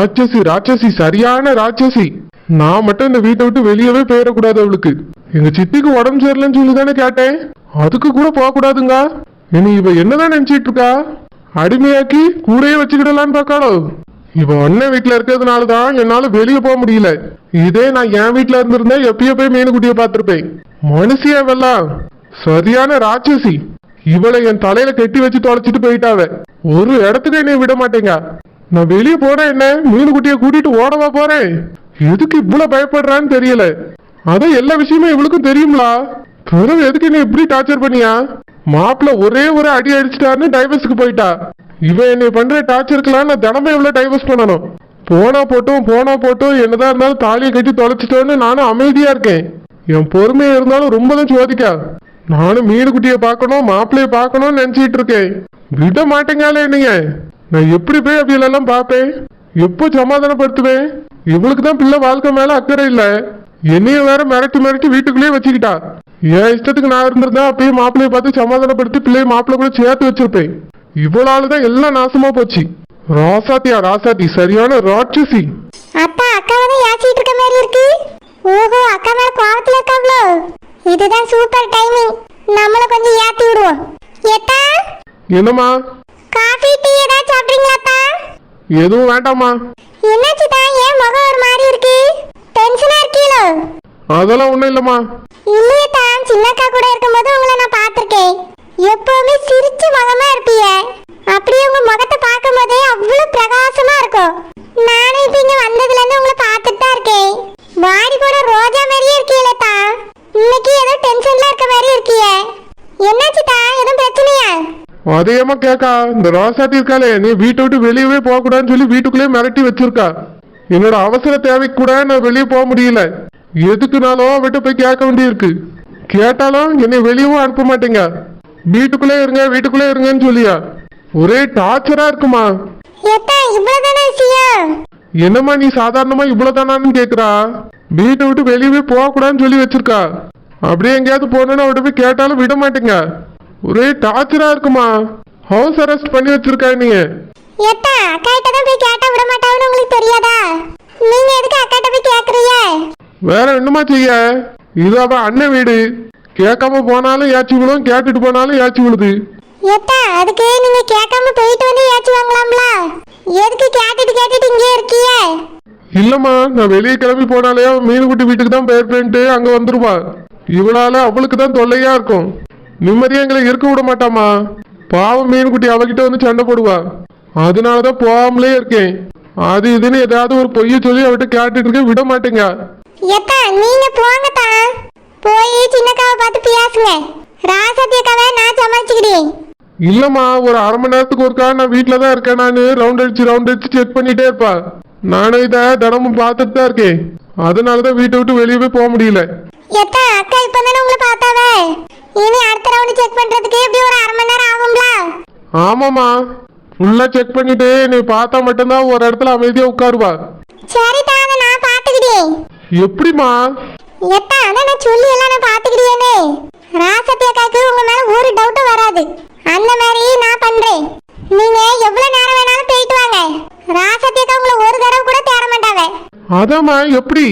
ராட்சசி ராட்சசி சரியான ராட்சசி. நான் மட்டும் இந்த வீட்டை விட்டு வெளியவே போயிடக்கூடாது அவளுக்கு. எங்க சித்திக்கு உடம்பு சரியில்லைன்னு சொல்லி தானே கேட்டேன். அதுக்கு கூட போகக்கூடாதுங்க. இனி இவ என்னதான் நினைச்சிட்டு இருக்கா அடிமையாக்கி கூடயே வச்சுக்கிடலான்னு பார்க்காளோ? இவ அண்ணன் வீட்டுல இருக்கிறதுனால தான் என்னால வெளியே போக முடியல. இதே நான் என் வீட்டுல இருந்திருந்தா எப்பயோ போய் மீனுக்குட்டியை பார்த்திருப்பேன். மனுஷியா வெல்லாம் சரியான ராட்சசி. இவளை என் தலையில கட்டி வச்சு தொலைச்சிட்டு போயிட்டாவ. ஒரு இடத்துக்கு என்னை விட மாட்டேங்க. நான் வெளியே போறேன் என்ன? மீனுக்குட்டியை கூட்டிட்டு ஓடவா போறேன் எதுக்கு இவ்வளவு பயப்படுறான்னு தெரியல. அதான் எல்லா விஷயமும் இவளுக்கும் தெரியுங்களா பிறகு எதுக்கு நீ இப்படி டார்ச்சர் பண்ணியா? மாப்பிள்ள ஒரே ஒரு அடி அடிச்சிட்டாருன்னு டைவர்ஸ்க்கு போயிட்டா. இவன் என்னை பண்ற டார்ச்சருக்குலாம் நான் தினமும் இவ்வளவு டைவர்ஸ் பண்ணணும். போனா போட்டும் போனா போட்டும் என்னதான் இருந்தாலும் தாலியை கட்டி தொலைச்சிட்டோன்னு நானும் அமைதியா இருக்கேன். என் பொறுமையா இருந்தாலும் ரொம்ப தான் சோதிக்கா நானும் மீனுக்குட்டியை பார்க்கணும் மாப்பிள்ளைய பார்க்கணும்னு நினைச்சிட்டு இருக்கேன். விட மாட்டேங்காலே என்னைய. நான் எப்படி போய் அப்படி எல்லாம் பார்ப்பேன்? எப்போ சமாதானப்படுத்துவேன்? இவளுக்கு தான் பிள்ளை வாழ்க்கை மேல அக்கறை இல்ல. என்னைய வேற மிரட்டி மிரட்டி வீட்டுக்குள்ளேயே வச்சுக்கிட்டா. என் இஷ்டத்துக்கு நான் இருந்திருந்தா அப்பயே மாப்பிள்ளைய பார்த்து சமாதானப்படுத்தி பிள்ளைய மாப்பிள்ளை கூட சேர்த்து வச்சிருப்பேன். இவ்வளவு தான் எல்லாம் நாசமா போச்சு. ராசாத்தியா ராசாத்தி சரியான ராட்சசி. அப்பா அக்காவை யாச்சிட்டு இருக்க மாதிரி இருக்கு. ஓஹோ அக்கா மேல கோவத்துல இருக்காங்களோ இதுதான் சூப்பர் டைமிங் நம்மள கொஞ்சம் ஏத்தி விடுவோம். ஏத்தா என்னம்மா காஃபி டீ ஏதாவது சாப்பிட்றீங்களாப்பா எதுவும் வேண்டாம்மா. என்னாச்சுதா ஏன் முகம் ஒரு மாதிரி இருக்கு? டென்ஷனா இருக்கீங்களோ அதெல்லாம் ஒண்ணும் இல்லம்மா. இல்லையே தான் சின்னக்கா கூட இருக்கும்போது உங்களை நான் பார்த்திருக்கேன். எப்பவுமே சிரிச்ச முகமா இருப்பீங்க அப்படியே உங்க முகத்தை பார்க்கும்போதே அவ்வளவு பிரகாசமா இருக்கும் நானும் இப்ப இங்க வந்ததுல இருந்து உங்களை பார்த்துட்டு தான் இருக்கேன் வாடி கூட ரோஜா மாதிரியே இருக்கீங்களே தா இன்னைக்கு ஏதோ டென்ஷன்ல இருக்க மாதிரி இருக்கீங்க என்னாச்சு தா எதுவும் பிரச்சனையா அதையம்மா கேக்கா இந்த ராசாத்தி இருக்காளே நீ வீட்டை விட்டு வெளியவே போக கூடாதுன்னு சொல்லி வீட்டுக்குள்ளேயே மிரட்டி வச்சிருக்கா. என்னோட அவசர தேவைக்கு கூட நான் வெளியே போக முடியல. எதுக்குனாலும் அவட்ட போய் கேட்க வேண்டியிருக்கு. கேட்டாலும் என்னை வெளியவும் அனுப்ப மாட்டேங்க. வீட்டுக்குள்ளே இருங்க வீட்டுக்குள்ளே இருங்கன்னு சொல்லியா. ஒரே டார்ச்சரா இருக்குமா? என்னம்மா நீ சாதாரணமா இவ்வளவுதானான்னு கேக்குறா? வீட்டை விட்டு வெளியவே போக கூடாதுன்னு சொல்லி வச்சிருக்கா. அப்படியே எங்கேயாவது போனோன்னு அவட்ட போய் கேட்டாலும் விட மாட்டேங்க. ஒரே டார்ச்சரா இருக்குமா? ஹவுஸ் அரெஸ்ட் பண்ணி வச்சிருக்கா நீங்க. ஏத்தா அக்கா கிட்ட தான் போய் கேட்டா விட மாட்டாங்கன்னு உங்களுக்கு தெரியாதா? நீங்க எதுக்கு அக்கா கிட்ட போய் கேக்குறீங்க? வேற என்னமா செய்ய? இது அவ அண்ணன் வீடு. கேட்காம போனாலும் ஏச்சி விழும் கேட்டுட்டு போனாலும் ஏச்சி விழுது. ஏத்தா அதுக்கு நீங்க கேட்காம போயிட்டு வந்து ஏச்சு வாங்கலாம்ல? எதுக்கு கேட்டுட்டு கேட்டுட்டு இங்கே இருக்கீங்க இல்லம்மா நான் வெளியே கிளம்பி போனாலே அவன் மீனுக்குட்டி வீட்டுக்கு தான் போயிருப்பேன்ட்டு அங்க வந்துருவா. இவளால அவளுக்கு தான் தொல்லையா இருக்கும். நிம்மதியா எங்களை இருக்க விட மாட்டாமா பாவம் மீனுக்குட்டி அவகிட்ட வந்து சண்டை போடுவா. அதனாலதான் போகாமலே இருக்கேன். அது இதுன்னு ஏதாவது ஒரு பொய்ய சொல்லி அவட்ட கேட்டுட்டு இருக்க விட மாட்டேங்க. ஏத்தா நீங்க போங்கத்தா போய் சின்னக்காவை பார்த்து பேசுங்க. ராசத்தி அக்காவை நான் சமாளிச்சுக்கிட்டேன் இல்லம்மா ஒரு அரை மணி நேரத்துக்கு ஒருக்கா நான் வீட்டில தான் இருக்கேன் நான். ரவுண்ட் அடிச்சு ரவுண்ட் அடிச்சு செக் பண்ணிட்டே இருப்பா. நானும் இதை தினமும் பார்த்துட்டு தான் இருக்கேன். அதனாலதான் வீட்டை விட்டு வெளியவே போக முடியல. ஏத்தா அக்கா இப்பதானே உங்களை பார்த்தாவே? இனி அடுத்த ரவுண்ட் செக் பண்றதுக்கு எப்படி ஒரு அரை மணி நேரம் ஆகும்ல? ஆமாம்மா. ஃபுல்லா செக் பண்ணிட்டு நீ பார்த்தா மட்டும்தான் ஒரு இடத்துல அமைதியா உட்காருவா. சரிதா அதை நான் பார்த்துக்கிட்டேன் எப்படிம்மா? ஏத்தா அதான் நான் சொல்லி எல்லாம் நான் பார்த்துக்கிட்டேனே. ராசத்தி அக்காவுக்கு உங்க மேல ஒரு டவுட்டும் வராது. அந்த மாதிரி நான் பண்றேன். நீங்க எவ்வளவு நேரம் வேணாலும் போயிட்டு வாங்க. ராசத்தி அக்கா உங்களை ஒரு தடவை கூட தேட மாட்டாங்க. அதாம்மா எப்படி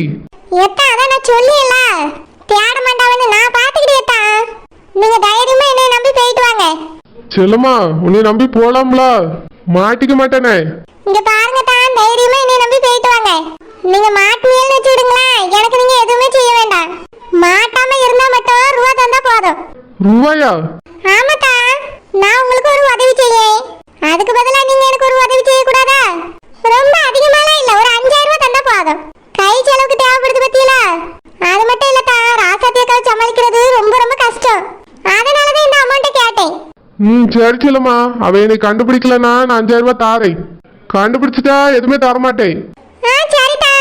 ஏத்தா அதான் நான் சொல்லியல தேட மாட்டாங்கன்னு நான் பார்த்துக்கிட்டேத்தா நீங்க தைரியமா என்னை நம்பி போயிட்டு வாங்க செல்லம்மா உன்னை நம்பி போலாம்ல. மாட்டிக்க மாட்டேனே. இங்க பாருங்க தான் தைரியமா என்னை நம்பி போயிட்டு வாங்க. நீங்க மாட்டுவீங்கன்னு வச்சுடுங்களேன் எனக்கு நீங்க எதுவுமே செய்ய வேண்டாம். மாட்டாம இருந்தா மட்டும் ரூபா தந்தா போதும். ரூபாயா ஆமாத்தா நான் உங்களுக்கு ஒரு உதவி செய்யேன் அதுக்கு பதிலா நீங்க எனக்கு ஒரு உதவி செய்ய கூடாதா ரொம்ப அதிகமாலாம் இல்ல ஒரு அஞ்சாயிரம் ரூபாய் தந்தா போதும் கை செலவுக்கு தேவைப்படுது பத்தியலா அது மட்டும் இல்லத்தா ராசாத்தியக்காவை சமாளிக்கிறது ரொம்ப ரொம்ப கஷ்டம் அதனாலதான் இந்த அமௌண்ட்டை கேட்டேன் ம் சரி செல்லம்மா அவ என்னை கண்டுபிடிக்கலன்னா நான் அஞ்சாயிரம் ரூபாய் தாரேன் கண்டுபிடிச்சிட்டா எதுவுமே தரமாட்டேன். ஆ சரிதா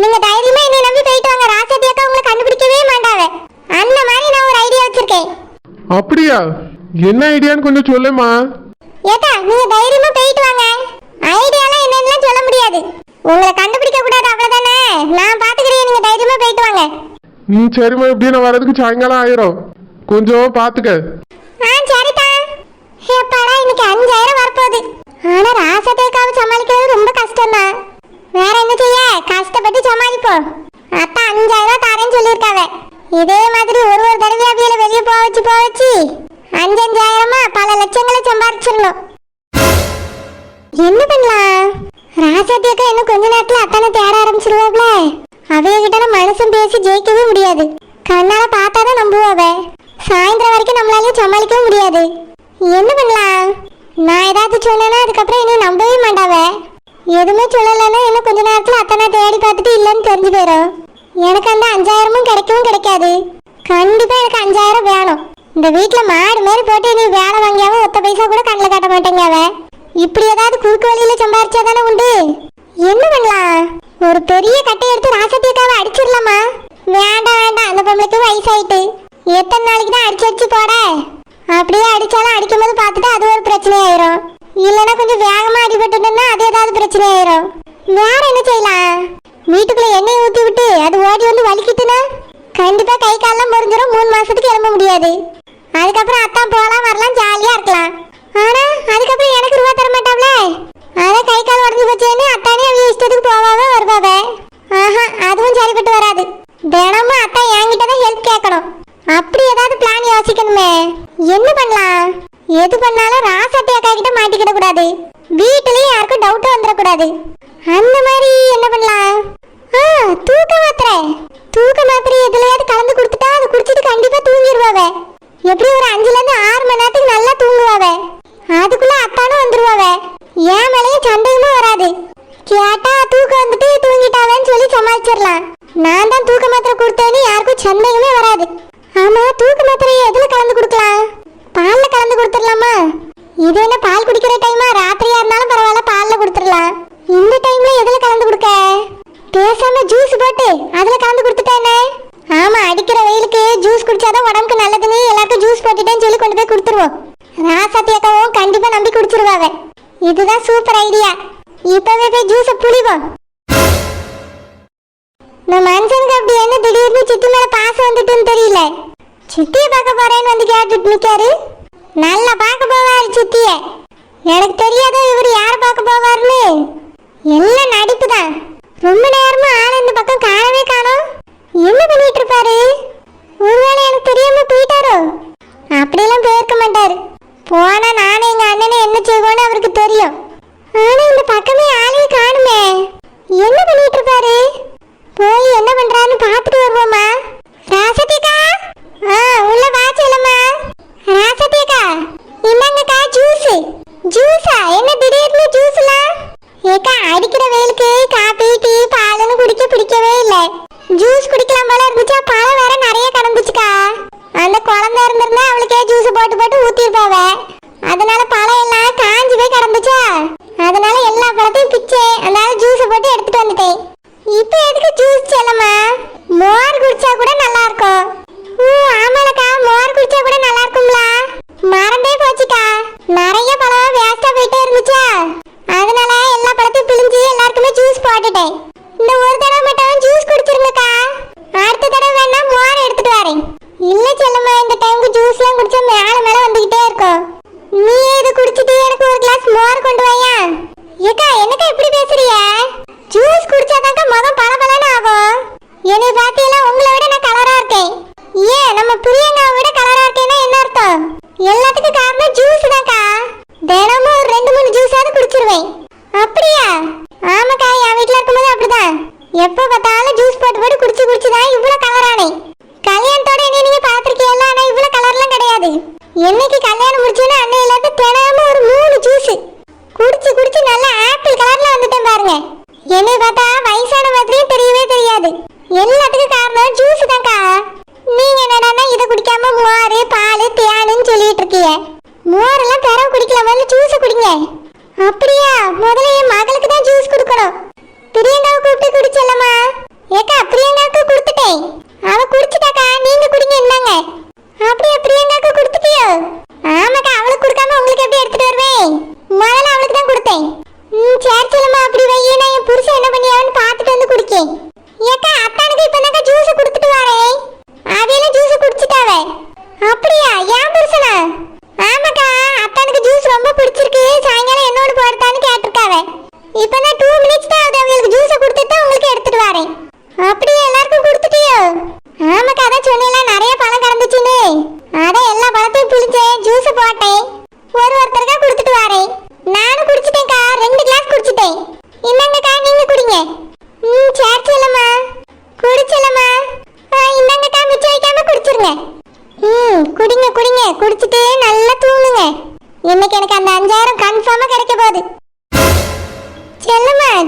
நீங்க தைரியமா என்னை நம்பி போயிட்டு வாங்க. ராசாத்தி அக்கா உங்களை கண்டுபிடிக்கவே மாட்டாங்க. அந்த மாதிரி நான் ஒரு ஐடியா வச்சிருக்கேன். அப்படியா? என்ன ஐடியான்னு கொஞ்சம் சொல்லுமா ஏத்தா நீங்க தைரியமா போயிட்டு வாங்க. ஐடியாலாம் என்னன்னு சொல்ல முடியாது. உங்களை கண்டுபிடிக்க கூடாது அவ்வளவுதானே? நான் பாத்துக்கிறேன். நீங்க தைரியமா போயிட்டு வாங்க. ம் சரிம்மா இப்படி நான் வரதுக்கு சாயங்காலம் ஆயிரும். கொஞ்சம் பார்த்துக்க ஆ சரிதா எப்பாடா இன்னைக்கு அஞ்சாயிரம் வரப்போகுது ஆனா ராசத்தேக்காவை சமாளிக்கிறது ரொம்ப கஷ்டம்தான் அத்தா அஞ்சாயிரம் ரூபாய் தரேன்னு சொல்லியிருக்காவ இதே மாதிரி ஒரு ஒரு தடவை அவியல வெளியே போக வச்சு போக வச்சு அஞ்சு அஞ்சாயிரமா பல லட்சங்களை என்ன பண்ணலாம்? ராசாத்தியக்கா இன்னும் கொஞ்ச நேரத்துல அத்தானை தேட ஆரம்பிச்சிருவாப்ல. அவையகிட்ட நம்ம மனுஷன் பேசி ஜெயிக்கவே முடியாது. கண்ணால பார்த்தாதான் நம்புவாவ. சாயந்தரம் வரைக்கும் நம்மளாலையும் சமாளிக்கவும் முடியாது. என்ன பண்ணலாம்? நான் ஏதாவது சொன்னேன்னா அதுக்கப்புறம் இன்னும் நம்பவே மாட்டாவ. எதுவுமே சொல்லலைன்னா இன்னும் கொஞ்ச நேரத்துல அத்தனை தேடி பார்த்துட்டு இல்லைன்னு தெரிஞ்சு போயிடும் எனக்கு அந்த அஞ்சாயிரமும் கிடைக்கவும் கிடைக்காது. கண்டிப்பா எனக்கு அஞ்சாயிரம் வேணும். இந்த வீட்டில் மாடு மாரி போட்டு நீ வேலை வாங்கியாவும் ஒத்த பைசா கூட கண்ணில் காட்ட மாட்டேங்க அவன் இப்படி ஏதாவது குறுக்கு வழியில சம்பாரிச்சாதானே உண்டு? என்ன பண்ணலாம்? ஒரு பெரிய கட்டை எடுத்து ராசத்தியக்காவை அடிச்சிடலாமா? வேண்டாம் வேண்டாம். அந்த பொம்பளைக்கு வயசாயிட்டு. எத்தனை நாளைக்கு தான் அடிச்சு அடிச்சு போட? அப்படியே அடிச்சாலும் அடிக்கும் போது பார்த்துட்டு அது ஒரு பிரச்சனை ஆயிரும் இல்லைன்னா கொஞ்சம் வேகமா அடிபட்டுட்டுன்னா அது ஏதாவது பிரச்சனை ஆயிரும் வேற என்ன செய்யலாம் வீட்டுக்குள்ள எண்ணெய் ஊத்தி விட்டு அது ஓடி வந்து வலிக்கிட்டுனா கண்டிப்பா கை காலெல்லாம் முறிஞ்சிரும் மூணு மாசத்துக்கு கிளம்ப முடியாது அதுக்கப்புறம் அத்தான் போகலாம் வரலாம் ஜாலியா இருக்கலாம் ஆனா அதுக்கப்புறம் எனக்கு ரூபா தர மாட்டாப்ல அதான் கை கால் உடஞ்சு போச்சேன்னு அத்தானே அவங்க இஷ்டத்துக்கு போவாவ வருவாவ ஆஹா அதுவும் சரிப்பட்டு வராது. தினமும் அக்கா என்கிட்ட தான் ஹெல்ப் கேட்கணும் அப்படி ஏதாவது பிளான் யோசிக்கணுமே. என்ன பண்ணலாம்? எது பண்ணாலும் ராசாட்டி அக்கா கிட்ட மாட்டிக்கிட கூடாது. வீட்டுலயும் யாருக்கும் டவுட் வந்துடக்கூடாது அந்த மாதிரி என்ன பண்ணலாம்? ஆ தூக்க மாத்திரை. தூக்க மாத்திரை எதுலயாவது கலந்து கொடுத்துட்டா அதை குடிச்சிட்டு கண்டிப்பா தூங்கிடுவாவ எப்படி ஒரு அஞ்சுல இருந்து ஆறு மணி நேரத்துக்கு நல்லா தூங்குவாவ அதுக்குள்ள அத்தானும் வந்துருவாவ ஏன் மேலேயும் சந்தேகமும் வராது கேட்டா தூக்கம் வந்துட்டு தூங்கிட்டாவேன்னு சொல்லி சமாளிச்சிடலாம் நான் தான் தூக்க மாத்திரை கொடுத்தேன்னு யாருக்கும் சந்தேகமே வராது ஆமா தூக்க மாத்திரையை எதுல கலந்து கொடுக்கலாம் பால்ல கலந்து கொடுத்துடலாமா இது என்ன பால் குடிக்கிற டைமா ராத்திரியா இருந்தாலும் பரவாயில்ல பால்ல கொடுத்துடலாம் இந்த டைம்ல எதுல கலந்து கொடுக்க பேசாம ஜூஸ் போட்டு அதுல கலந்து கொடுத்துட்டேனே ஆமா அடிக்கிற வெயிலுக்கு ஜூஸ் குடிச்சாதான் உடம்புக்கு நல்லதுன்னு எல்லாருக்கும் ஜூஸ் போட்டுட்டேன்னு சொல்லி குடிச்சிருவோம் போய் கொடுத்துருவோம் ராசாத்தி அக்காவும் கண்டிப்பா நம்பி குடிச்சிருவாங்க இதுதான் சூப்பர் ஐடியா இப்பவே போய் ஜூஸை புளிவோம் இந்த மனுஷனுக்கு அப்படி என்ன திடீர்னு சித்தி மேல பாசம் வந்துட்டுன்னு தெரியல. சித்தியை பார்க்க போறேன்னு வந்து கேட்டுட்டு நிக்காரு. நல்லா பார்க்க போவாரு சித்திய. எனக்கு தெரியாதோ இவர் யார் பார்க்க போவாருன்னு. எல்லாம் நடிப்பு தான். ரொம்ப நேரமா ஆள் இந்த பக்கம் காணவே காணோம். என்ன பண்ணிட்டு இருப்பாரு? ஒருவேளை எனக்கு தெரியாம போயிட்டாரோ? அப்படியெல்லாம் போயிருக்க மாட்டாரு. போனா நானும் எங்க அண்ணனை என்ன செய்வோன்னு அவருக்கு தெரியும். ஆனா இந்த பக்கமே ஆளையே காணுமே. என்ன பண்ணிட்டு இருப்பாரு? போய் என்ன பண்றான்னு பார்த்துட்டு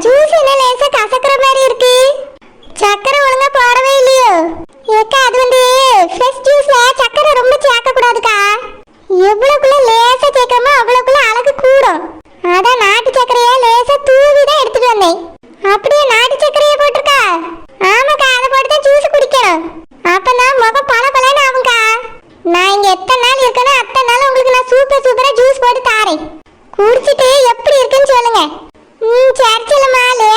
ஜூஸ் என்ன லேசா கசக்குற மாதிரி இருக்கு? சக்கரை ஒழுங்கா போடவே இல்லையோ? ஏக்கா அது வந்து ஃப்ரெஷ் ஜூஸ்ல சக்கரை ரொம்ப சேர்க்க கூடாதுக்கா எவ்வளவுக்குள்ள லேசா சேர்க்கறமோ அவ்வளவுக்குள்ள அழகு கூடும். அதான் நாட்டு சக்கரைய லேசா தூவி தான் எடுத்துட்டு வந்தேன். அப்படியே நாட்டு சக்கரைய போட்டிருக்கா? ஆமாக்கா அதை போட்டு தான் ஜூஸ் குடிக்கணும். அப்பதான் முகம் பல பலன்னு ஆகும்க்கா. நான் இங்க எத்தனை நாள் இருக்கேனோ அத்தனை நாள் உங்களுக்கு நான் சூப்பர் சூப்பரா ஜூஸ் போட்டு தாரேன். குடிச்சிட்டு எப்படி இருக்குன்னு சொல்லுங்க. சரி செல்லம்மா